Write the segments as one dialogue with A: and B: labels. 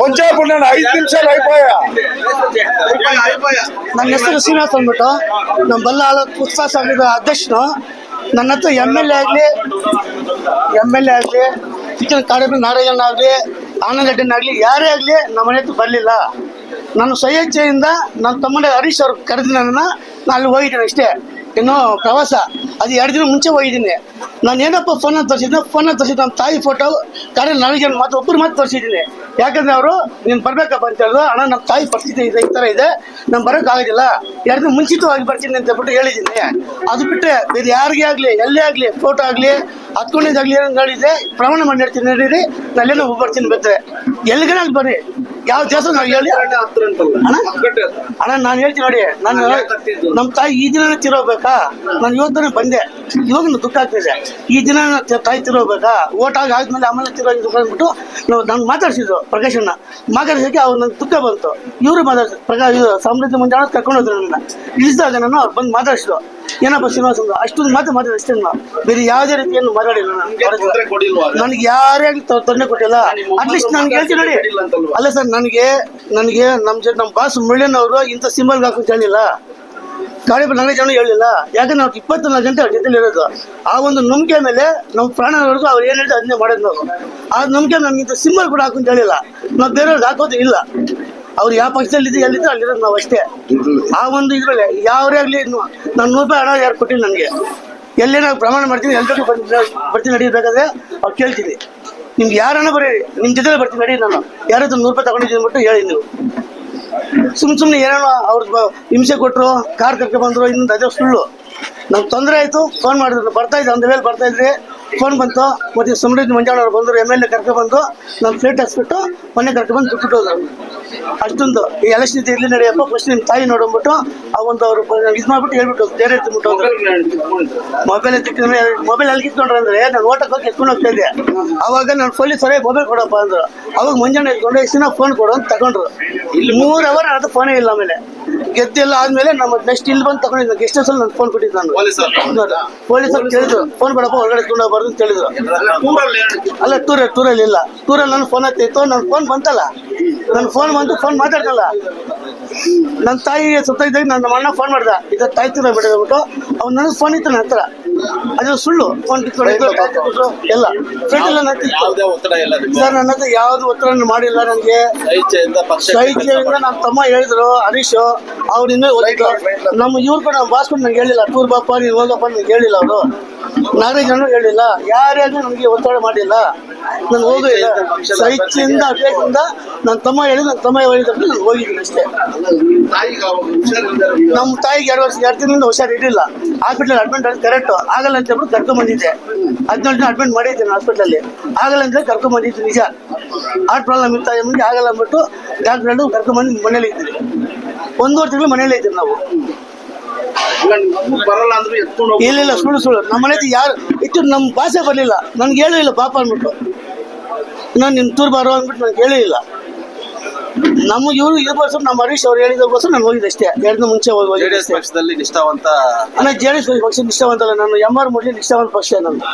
A: ಪಂಚಾಯತ್ ನಾನು ಐದು ನಿಮಿಷ ಅಯ್ಪಾಯ
B: ನನ್ನ ಹೆಸರು ಶ್ರೀನಿವಾಸ್ ಅಂದ್ಬಿಟ್ಟು. ನಮ್ಮ ಬಲ್ಲ ಉತ್ಸಾಹ ಸಂಘದ ಅಧ್ಯಕ್ಷರು. ನನ್ನ ಹತ್ರ ಎಂ ಎಲ್ ಎ ಆಗಲಿ ಎಂ ಎಲ್ ಎ ಆಗಲಿ ಚಿತ್ರ ಕಾರ್ಯಕ್ರಮ ನಾರಾಯಣ ಆಗಲಿ ಆನಂದ್ ಯಾರೇ ಆಗಲಿ ನಮ್ಮ ಮನೆ ಹತ್ರ ಬರಲಿಲ್ಲ. ನಾನು ಸ್ವಯಚ್ಛೆಯಿಂದ ನನ್ನ ತಮ್ಮನೇ ಹರೀಶ್ ಅವ್ರು ಕರೆದಿನ ನಾನು ನಾನು ಹೋಗಿದ್ದೇನೆ ಅಷ್ಟೇ. ಇನ್ನು ಪ್ರವಾಸ. ಅದು ಎರಡು ದಿನ ಮುಂಚೆ ಹೋಗಿದ್ದೀನಿ. ನಾನು ಏನಪ್ಪ ಫೋನ್ ತೋರಿಸಿದ್ದೆ ಫೋನ್ ತೋರಿಸಿದ್ದು ನಮ್ಮ ತಾಯಿ ಫೋಟೋ ಕರೆ ನನಗೆ ಮಾತು ಒಬ್ಬರು ಮಾತು ತೋರಿಸಿದ್ದೀನಿ. ಯಾಕಂದ್ರೆ ಅವರು, ನೀನು ಬರ್ಬೇಕಪ್ಪ ಅಂತ ಹೇಳಿದ್ರು. ಅಣ್ಣ, ನಮ್ಮ ತಾಯಿ ಪರಿಸ್ಥಿತಿ ಇದೆ, ಈ ಥರ ಇದೆ. ನಾನು ಬರೋಕ್ಕಾಗೋದಿಲ್ಲ ಎರಡು ದಿನ ಮುಂಚಿತವಾಗಿ ಬರ್ತೀನಿ ಅಂತ ಹೇಳ್ಬಿಟ್ಟು ಹೇಳಿದ್ದೀನಿ. ಅದು ಬಿಟ್ಟರೆ ಬೇರೆ ಯಾರಿಗೇ ಆಗಲಿ, ಎಲ್ಲೇ ಆಗಲಿ ಫೋಟೋ ಆಗಲಿ ಹತ್ಕೊಂಡಿದ್ದಾಗಲಿ ಏನೋ ಹೇಳಿದೆ ಪ್ರಮಾಣ ಮಾಡಿ ಹೇಳ್ತೀನಿ, ನಡೀರಿ. ನಾನೇನೋ ಬರ್ತೀನಿ ಬೇರೆ ಎಲ್ಲಿಗೇನಾಗಿ ಬರ್ರಿ. ಯಾವ ದೇವಸ್ಥಾನ ನಾವು ಹೇಳಿ? ಅಣ್ಣ? ನಾನ್ ಹೇಳ್ತೀನಿ ನೋಡಿ. ನಾನು ನಮ್ಮ ತಾಯಿ ಈ ದಿನ ತಿರೋಬೇಕಾ? ನಾನು ಇವತ್ತನೇ ಬಂದೆ. ಇವಾಗ ದುಃಖ ಆಗ್ತಿದೆ. ಈ ದಿನ ತಾಯಿ ತಿರೋಬೇಕಾ? ಓಟ್ ಆಗಿ ಆದ್ಮೇಲೆ ಆಮೇಲೆ ದುಃಖ ಅಂದ್ಬಿಟ್ಟು ನಾವು ನಾನು ಮಾತಾಡ್ಸಿದ್ರು ಪ್ರಕಾಶನ್ನ ಮಾತಾಡ್ಸೋಕ್ಕೆ ಅವ್ರು ನಂಗೆ ದುಃಖ ಬಂತು. ಇವರು ಮಾತಾಡ್ಸಿ ಪ್ರಕಾಶ್ ಸಮೃದ್ಧಿ ಮುಂಜಾನೆ ಕರ್ಕೊಂಡು ಹೋದ್ರು ನನ್ನ ಇಳಿಸಿದಾಗ ನಾನು ಅವ್ರು ಬಂದು ಮಾತಾಡ್ಸಿದ್ರು ಏನಪ್ಪ ಶ್ರೀನಿವಾಸ ಅಷ್ಟು ಅಷ್ಟೊಂದು ಮಾತು ಮಾತಾಡಿ ಅಷ್ಟೇ ಬೇರೆ ಯಾವುದೇ ರೀತಿಯನ್ನು ಮಾತಾಡಿಲ್ಲ ನಾನು. ನನಗೆ ಯಾರೇ ತೊಂದರೆ ಕೊಟ್ಟಿಲ್ಲ. ಅಟ್ಲೀಸ್ಟ್ ನನ್ಗೆ ಹೇಳ್ತೀನಿ ನೋಡಿ. ಅಲ್ಲ ಸರ್ ನನಗೆ ನನಗೆ ನಮ್ಮ ಜೊತೆ ನಮ್ಮ ಬಾಸ್ ಮುಳ್ಳನ್ ಅವರು ಇಂಥ ಸಿಂಬಲ್ ಹಾಕಂತ ಹೇಳಿಲ್ಲ ಗಾಡಿ ನನಗೆ ಜನ ಹೇಳಿಲ್ಲ. ಯಾಕಂದ್ರೆ ನಾವು ಇಪ್ಪತ್ನಾಲ್ಕು ಗಂಟೆ ಅವ್ರ ಜೊತೆಲಿ ಇರೋದು. ಆ ಒಂದು ನಂಬಿಕೆ ಮೇಲೆ ನಮ್ಮ ಪ್ರಾಣವರೆಗೂ ಅವ್ರು ಏನು ಹೇಳ್ತಾರೆ ಅದನ್ನೇ ಮಾಡೋದು. ನಾವು ಆ ನಂಬಿಕೆ ನಮ್ಗೆ ಇಂಥ ಸಿಂಬಲ್ ಕೂಡ ಹಾಕಂತ ಹೇಳಿಲ್ಲ ನಾವು ಬೇರೆಯವ್ರಿಗೆ ಹಾಕೋದು ಇಲ್ಲ. ಅವ್ರು ಯಾವ ಪಕ್ಷದಲ್ಲಿ ಇದ್ದು ಎಲ್ಲಿದ್ದು ಅಲ್ಲಿರೋದು ನಾವು ಅಷ್ಟೇ. ಆ ಒಂದು ಇದ್ರಲ್ಲಿ ಯಾವ್ರೇ ಆಗಲಿ ನಾನು ನೂರು ರೂಪಾಯಿ ಹಣ ಯಾರು ಕೊಟ್ಟಿಲ್ಲ ನನಗೆ. ಎಲ್ಲೇ ನಾವು ಪ್ರಮಾಣ ಮಾಡ್ತೀನಿ ಎಲ್ಲರಿಗೂ ಬರ್ತೀನಿ ನಡೀಬೇಕಾದ್ರೆ ಅವ್ರು ಕೇಳ್ತೀನಿ ನಿಮ್ಗೆ ಯಾರನ್ನ ಬರೀ ನಿಮ್ಮ ಜೊತೆ ಬರ್ತೀನಿ ನಡಿ ನಾನು. ಯಾರತ್ರ ನೂರು ರೂಪಾಯಿ ತಗೊಂಡಿದ್ದೀನಿ ಅಂದ್ಬಿಟ್ಟು ಹೇಳಿ ನೀವು. ಸುಮ್ ಸುಮ್ಮನೆ ಏನೋ ಅವ್ರ ಹಿಂಸೆ ಕೊಟ್ಟರು ಕಾರ್ ಕರ್ಕೊಂಡು ಬಂದರು ಇನ್ನೊಂದು ಅದೇ ಸುಳ್ಳು. ನಮ್ಗೆ ತೊಂದರೆ ಆಯಿತು ಫೋನ್ ಮಾಡಿದ್ರು, ಬರ್ತಾ ಇದ್ದೆ, ಒಂದು ಬರ್ತಾ ಇದ್ರಿ ಫೋನ್ ಬಂತು, ಮತ್ತೆ ಸಮೃದ್ಧಿ ಮಂಜಾಳವ್ರು ಬಂದರು ಎಂ ಎಲ್ ಎ ಕರ್ಕೊಬಂದು ನಮ್ಮ ಪ್ಲೇಟ್ ಹಾಕ್ಸ್ಬಿಟ್ಟು ಮನೆ ಕರ್ಕೊಬಂದು ದುಡ್ಡು ಹೋದ್ರು ಅಷ್ಟೊಂದು. ಈ ಎಲೆಕ್ಷನ್ ಇರಲಿ ನಡೆಯಪ್ಪ ಫಸ್ಟ್ ನಿಮ್ಮ ತಾಯಿ ನೋಡ್ಬಿಟ್ಟು, ಆ ಒಂದು ಅವರು ಇದು ಮಾಡ್ಬಿಟ್ಟು ಹೇಳ್ಬಿಟ್ಟು ಬೇರೆ ತಿನ್ಬಿಟ್ಟು ಹೋದ್ರು. ಮೊಬೈಲ್ ಎತ್ತಿಕೊಂಡ್ರೆ ಮೊಬೈಲ್ ಅಲ್ಲಿ ಕಿತ್ಕೊಂಡ್ರೆ ಅಂದ್ರೆ ನಾನು ಓಟಕ್ಕೆ ಹೋಗಿ ಎತ್ಕೊಂಡು ಹೋಗ್ತಾ ಇದ್ದೆ. ಅವಾಗ ನಾನು ಪೊಲೀಸ್ ಸರಿ ಮೊಬೈಲ್ ಕೊಡಪ್ಪ ಅಂದ್ರು. ಅವಾಗ ಮುಂಜಾನೆ ಎತ್ಕೊಂಡು ಎಷ್ಟು ಫೋನ್ ಕೊಡು ಅಂತ ತಗೊಂಡ್ರು. ಇಲ್ಲಿ ಮೂರು ಅವರ್ ಅದು ಫೋನೇ ಇಲ್ಲ ಆಮೇಲೆ. ಗೆದ್ದೆಲ್ಲ ಆದ್ಮೇಲೆ ನಮ್ಮ ನೆಕ್ಸ್ಟ್ ಇಲ್ಲಿ ಬಂದು ತಗೊಂಡಿದ್ದೆ ಗೆಸ್ಟ್ ಹೌಸ್ ಅಲ್ಲಿ ನಾನು ಫೋನ್ ಕೊಟ್ಟಿದ್ದು ನಾನು. ಪೊಲೀಸರು? ಕೇಳಿದ್ರು. ಫೋನ್ ಬೇಡಪ್ಪ ಹೊರಗಡೆ ತುಂಬ ಹೋಗ್ಬಾರ್ದು ಅಂತ ಹೇಳಿದ್ರು ಅಲ್ಲ ಟೂರ್ ಟೂರಲ್ಲಿ ಇಲ್ಲ. ಟೂರಲ್ಲಿ ನನ್ನ ಫೋನ್ ಹತ್ತಿತ್ತು ನನ್ನ ಫೋನ್ ಬಂತಲ್ಲ. ನನ್ನ ಫೋನ್ ಬಂತು ಫೋನ್ ಮಾತಾಡ್ತಲ್ಲ ನನ್ನ ತಾಯಿ ಸುತ್ತ ಇದ್ದಾಗ ನನ್ನ ಅಣ್ಣ ಫೋನ್ ಮಾಡ್ದ. ಇದು ತಾಯಿ ತೀರ ಬಿಡ ಅವ್ನು ನನಗೆ ಫೋನ್ ಇತ್ತು ನನ್ನ ಹತ್ರ. ಅದು ಸುಳ್ಳು. ಫೋನ್ ಎಲ್ಲ ಸರ್ ನನ್ನ ಹತ್ರ ಯಾವ್ದು ಒತ್ತಡ ಮಾಡಿಲ್ಲ ನನಗೆ. ಶೈತ್ಯದಿಂದ ನಮ್ಮ ತಮ್ಮ ಹೇಳಿದ್ರು ಹರೀಶ್ ಅವ್ರು ಇನ್ನೂ ನಮ್ಮ ಇವ್ರು ಕೂಡ ನಮ್ಮ ಬಾಸ್ ಕೂಡ ನಂಗೆ ಹೇಳಿಲ್ಲ. ಟೂರ್ ಬಾಪ ನೀನು ಹೋಗಪ್ಪ ನಂಗೆ ಹೇಳಿಲ್ಲ ಅವರು. ನಾಲ್ಕು ಜನರು ಹೇಳಿಲ್ಲ. ಯಾರ್ಯಾರು ನಮಗೆ ಒತ್ತಡ ಮಾಡಿಲ್ಲ. ನಾನು ಇಲ್ಲ. ಸ್ವಇಚ್ಛೆಯಿಂದ ಅಭ್ಯಾಸದಿಂದ ನನ್ನ ತಮ್ಮ ಹೇಳಿ ನನ್ನ ತಮ್ಮ ಹೇಳಿದ್ರೆ ನಾನು ಹೋಗಿದ್ದೀನಿ ಅಷ್ಟೇ. ನಮ್ಮ ತಾಯಿಗೆ ಎರಡು ವರ್ಷ, ಎರಡು ತಿಂಗಳಿಂದ ಹುಷಾರಿರಲಿಲ್ಲ ಹಾಸ್ಪಿಟಲ್ ಅಡ್ಮಿಟ್ ಆಗಿ ಕರೆಕ್ಟ್ ಆಗಲ್ಲ ಅಂತ ಹೇಳ್ಬಿಟ್ಟು ಕರ್ಕೊಂಡ್ ಬಂದಿದ್ದೆ. ಹದಿನೇಳು ದಿನ ಅಡ್ಮಿಟ್ ಮಾಡಿದ್ದೀನಿ ಹಾಸ್ಪಿಟಲಲ್ಲಿ ಆಗಲ್ಲ ಅಂತ ಕರ್ಕೊಂಡ್ ಬಂದಿದ್ದು ನಿಜ. ಹಾರ್ಟ್ ಪ್ರಾಬ್ಲಮ್ ಇರ್ತಾ ಮುಂದೆ ಆಗಲ್ಲ ಅಂದ್ಬಿಟ್ಟು ಡಾಕ್ಟರ್ ಹೇಳಿ ಕರ್ಕೊಂಡ್ಬಂದು ಮನೇಲಿ ಇದ್ದೀನಿ ಒಂದೂವರೆ ತಿಂಗಳು ಮನೇಲಿ ಇದ್ದೀವಿ ನಾವು. ಇಲ್ಲ ಇಲ್ಲ, ಸುಳ್ಳು ಸುಳ್ಳು. ನಮ್ಮ ಮನೇಲಿ ಯಾರು ಇತ್ತು ನಮ್ಮ ಭಾಷೆ ಬರಲಿಲ್ಲ. ನನ್ಗೆ ಹೇಳಿಲ್ಲ ಪಾಪ ಅಂದ್ಬಿಟ್ಟು. ನಾನು ನಿಮ್ಮ ಟೂರ್ ಬರೋ ಅಂದ್ಬಿಟ್ಟು ನಾನು ಕೇಳಿಲ್ಲ ನಮಗೆ ಇವರು ಇದಕ್ಕೋಸ್ಕರ ನಮ್ಮ ಹರೀಶ್ ಅವ್ರು ಹೇಳಿದಕ್ಕೋಸ್ಕರ ನಾನು ಹೋಗಿದ್ದೆ ಅಷ್ಟೇ. ಎರಡು ಮುಂಚೆ ಹೋಗಿ
C: ಜೆಡಿಎಸ್ ಪಕ್ಷದಲ್ಲಿ ನಿಷ್ಠಾವಂತ
B: ನಾನು ಜೆ ಡಿ ಎಸ್ ಪಕ್ಷ ನಿಷ್ಠಾವಂತಲ್ಲ ನಾನು ಎಂ ಆರ್ ಮುಡ್ಲಿ ನಿಷ್ಠಾವಂತ ಪಕ್ಷ ನಂದು.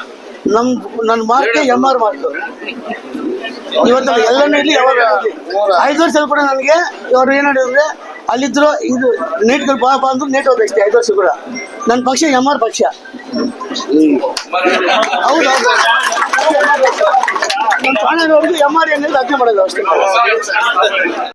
B: ನಮ್ ನನ್ನ ಮಾರ್ಕೆ ಎಂ ಆರ್ ಮಾರ್ಕ್ ಇವತ್ತು ಎಲ್ಲನೂ ಇರಲಿ ಯಾವಾಗ. ಐದು ವರ್ಷ ಕೂಡ ನನಗೆ ಇವರು ಏನು ಹೇಳಿದ್ರೆ ಅಲ್ಲಿದ್ರು ಇದು ನೀಟ್ಗಳು ಬಾ ಬಾ ಅಂದ್ರು ನೀಟ್ ಹೋದಷ್ಟೇ ಐದು ವರ್ಷ ಕೂಡ. ನನ್ನ ಪಕ್ಷ ಎಂ ಆರ್ ಪಕ್ಷ. ಹೌದು. ಹೌದು ನಮ್ಮ ಪ್ರಾಣದವ್ರಿಗೆ ಎಂ ಆರ್ ಏನಿಲ್ಲ ಅದನ್ನೇ ಮಾಡೋದು ಅಷ್ಟೇ